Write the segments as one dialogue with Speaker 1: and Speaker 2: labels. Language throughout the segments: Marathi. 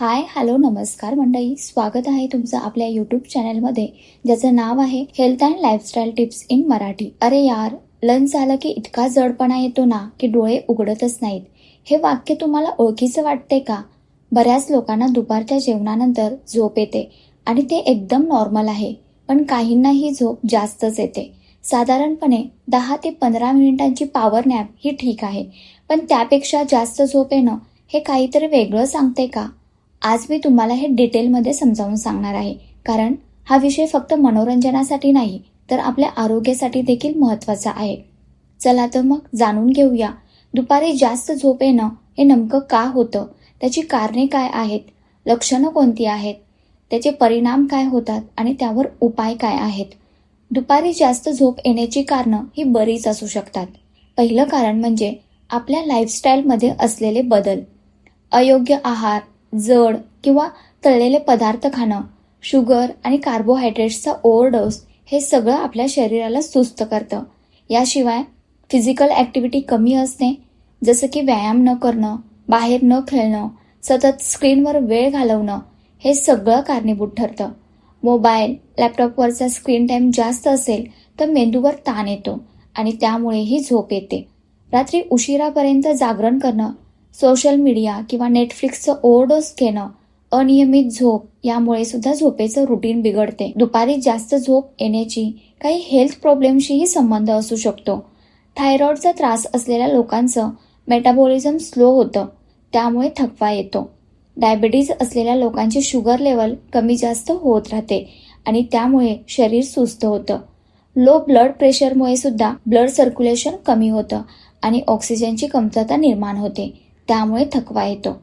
Speaker 1: हाय हॅलो नमस्कार मंडळी. स्वागत आहे तुमचं आपल्या यूट्यूब चॅनलमध्ये ज्याचं नाव आहे health and lifestyle tips in Marathi अरे यार लंच झालं की इतका जडपणा येतो ना की डोळे उघडतच नाहीत. हे वाक्य तुम्हाला ओळखीचं वाटते का? बऱ्याच लोकांना दुपारच्या जेवणानंतर झोप येते आणि ते एकदम नॉर्मल आहे पण काहींना ही झोप जास्तच येते. साधारणपणे दहा ते पंधरा मिनिटांची पॉवर नॅप ही ठीक आहे पण त्यापेक्षा जास्त झोप येणं हे काहीतरी वेगळं सांगते का? आज मी तुम्हाला हे डिटेलमध्ये समजावून सांगणार आहे. कारण हा विषय फक्त मनोरंजनासाठी नाही तर आपल्या आरोग्यासाठी देखील महत्त्वाचा आहे. चला तर मग जाणून घेऊया दुपारी जास्त झोप येणं हे नेमकं का होतं? त्याची कारणे काय आहेत? लक्षणं कोणती आहेत? त्याचे परिणाम काय होतात आणि त्यावर उपाय काय आहेत? दुपारी जास्त झोप येण्याची कारणं ही बरीच असू शकतात. पहिलं कारण म्हणजे आपल्या लाईफस्टाईलमध्ये असलेले बदल. अयोग्य आहार जड किंवा तळलेले पदार्थ खाणं शुगर आणि कार्बोहायड्रेट्सचा ओव्हरडोस हे सगळं आपल्या शरीराला सुस्त करतं. याशिवाय फिजिकल ॲक्टिव्हिटी कमी असणे जसं की व्यायाम न करणं बाहेर न खेळणं सतत स्क्रीनवर वेळ घालवणं हे सगळं कारणीभूत ठरतं. मोबाईल लॅपटॉपवरचा स्क्रीन टाईम जास्त असेल तर मेंदूवर ताण येतो आणि त्यामुळेही झोप येते. रात्री उशिरापर्यंत जागरण करणं सोशल मीडिया किंवा नेटफ्लिक्सचं ओव्हरडोस घेणं अनियमित झोप यामुळे सुद्धा झोपेचं रुटीन बिघडते. दुपारी जास्त झोप येण्याची काही हेल्थ प्रॉब्लेमशीही संबंध असू शकतो. थायरॉईडचा त्रास असलेल्या लोकांचं मेटाबॉलिझम स्लो होतं त्यामुळे थकवा येतो. डायबिटीज असलेल्या लोकांची शुगर लेवल कमी जास्त होत राहते आणि त्यामुळे शरीर सुस्त होतं. लो ब्लड प्रेशरमुळे सुद्धा ब्लड सर्क्युलेशन कमी होतं आणि ऑक्सिजनची कमतरता निर्माण होते. त्यामुळे थकवा येतो.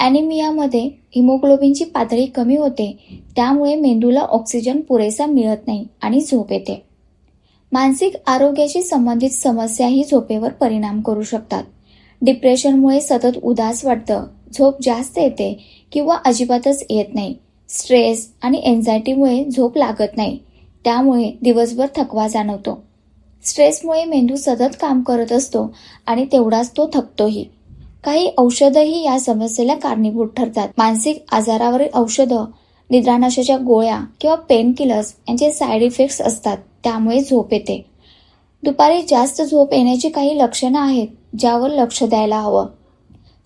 Speaker 1: ॲनिमियामध्ये हिमोग्लोबिनची पातळी कमी होते त्यामुळे मेंदूला ऑक्सिजन पुरेसा मिळत नाही आणि झोप येते. मानसिक आरोग्याशी संबंधित समस्याही झोपेवर परिणाम करू शकतात. डिप्रेशनमुळे सतत उदास वाटतं झोप जास्त येते किंवा अजिबातच येत नाही. स्ट्रेस आणि एन्झायटीमुळे झोप लागत नाही त्यामुळे दिवसभर थकवा जाणवतो. स्ट्रेसमुळे मेंदू सतत काम करत असतो आणि तेवढाच तो थकतोही. काही औषधही या समस्येला कारणीभूत ठरतात. मानसिक आजारावरील औषधं निद्रानाशाच्या गोळ्या किंवा पेन किलर्स यांचे साईड इफेक्ट्स असतात. त्यामुळे झोप येते. दुपारी जास्त झोप येण्याची काही लक्षणं आहेत ज्यावर लक्ष द्यायला हवं.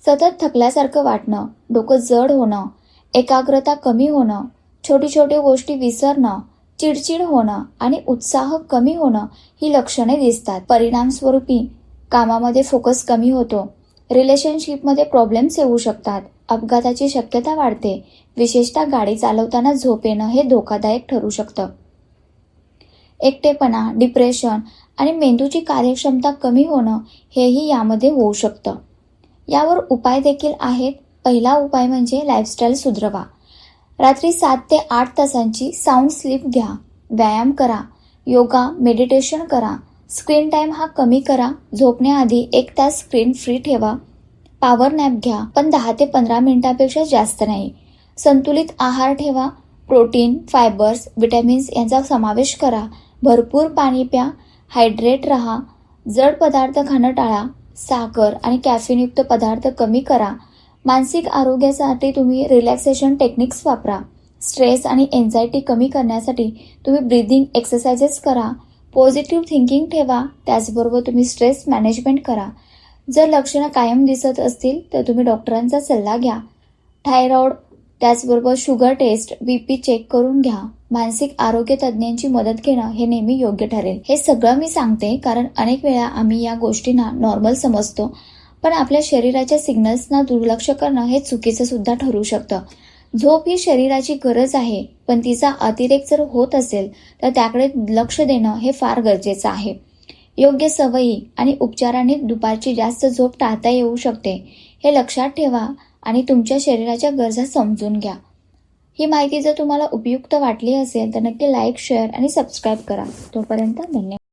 Speaker 1: सतत थकल्यासारखं वाटणं डोकं जड होणं एकाग्रता कमी होणं छोटी छोटी गोष्टी विसरणं चिडचिड होणं आणि उत्साह कमी होणं ही लक्षणे दिसतात. परिणामस्वरूपी कामामध्ये फोकस कमी होतो. रिलेशनशिपमध्ये प्रॉब्लेम्स येऊ शकतात. अपघाताची शक्यता वाढते. विशेषतः गाडी चालवताना झोप येणं हे धोकादायक ठरू शकतं. एकटेपणा डिप्रेशन आणि मेंदूची कार्यक्षमता कमी होणं हेही यामध्ये होऊ शकतं. यावर उपाय देखील आहेत. पहिला उपाय म्हणजे लाईफस्टाईल सुधरवा. रात्री सात ते आठ तासांची साऊंड स्लीप घ्या. व्यायाम करा. योगा मेडिटेशन करा. स्क्रीन टाईम हा कमी करा झोपण्याआधी एक तास स्क्रीन फ्री ठेवा. पॉवर नॅप घ्या पण दहा ते पंधरा मिनिटापेक्षा जास्त नाही. संतुलित आहार ठेवा प्रोटीन फायबर्स विटॅमिन्स यांचा समावेश करा. भरपूर पाणी प्या हायड्रेट राहा. जड पदार्थ खाणं टाळा. साखर आणि कॅफिनयुक्त पदार्थ कमी करा. मानसिक आरोग्यासाठी तुम्ही रिलॅक्सेशन टेक्निक्स वापरा. स्ट्रेस आणि एन्झायटी कमी करण्यासाठी तुम्ही ब्रिदिंग एक्सरसाइजेस करा. पॉझिटिव्ह थिंकिंग ठेवा. त्याचबरोबर तुम्ही स्ट्रेस मॅनेजमेंट करा. जर लक्षणं कायम दिसत असतील तर तुम्ही डॉक्टरांचा सल्ला घ्या. थायरॉइड त्याचबरोबर sugar test B P check करून घ्या. मानसिक आरोग्य तज्ज्ञांची मदत घेणं हे नेहमी योग्य ठरेल. हे सगळं मी सांगते कारण अनेक वेळा आम्ही या गोष्टींना नॉर्मल समजतो. पण आपल्या शरीराच्या सिग्नल्सना दुर्लक्ष करणं हे चुकीचं सुद्धा ठरू शकतं. झोप ही शरीराची गरज आहे पण तिचा अतिरेक जर होत असेल तर त्याकडे लक्ष देणं हे फार गरजेचं आहे. योग्य सवयी आणि उपचाराने दुपारची जास्त झोप टाळता येऊ शकते हे लक्षात ठेवा आणि तुमच्या शरीराच्या गरजा समजून घ्या. ही माहिती जर तुम्हाला उपयुक्त वाटली असेल तर नक्की लाईक शेअर आणि सबस्क्राईब करा. तोपर्यंत धन्यवाद.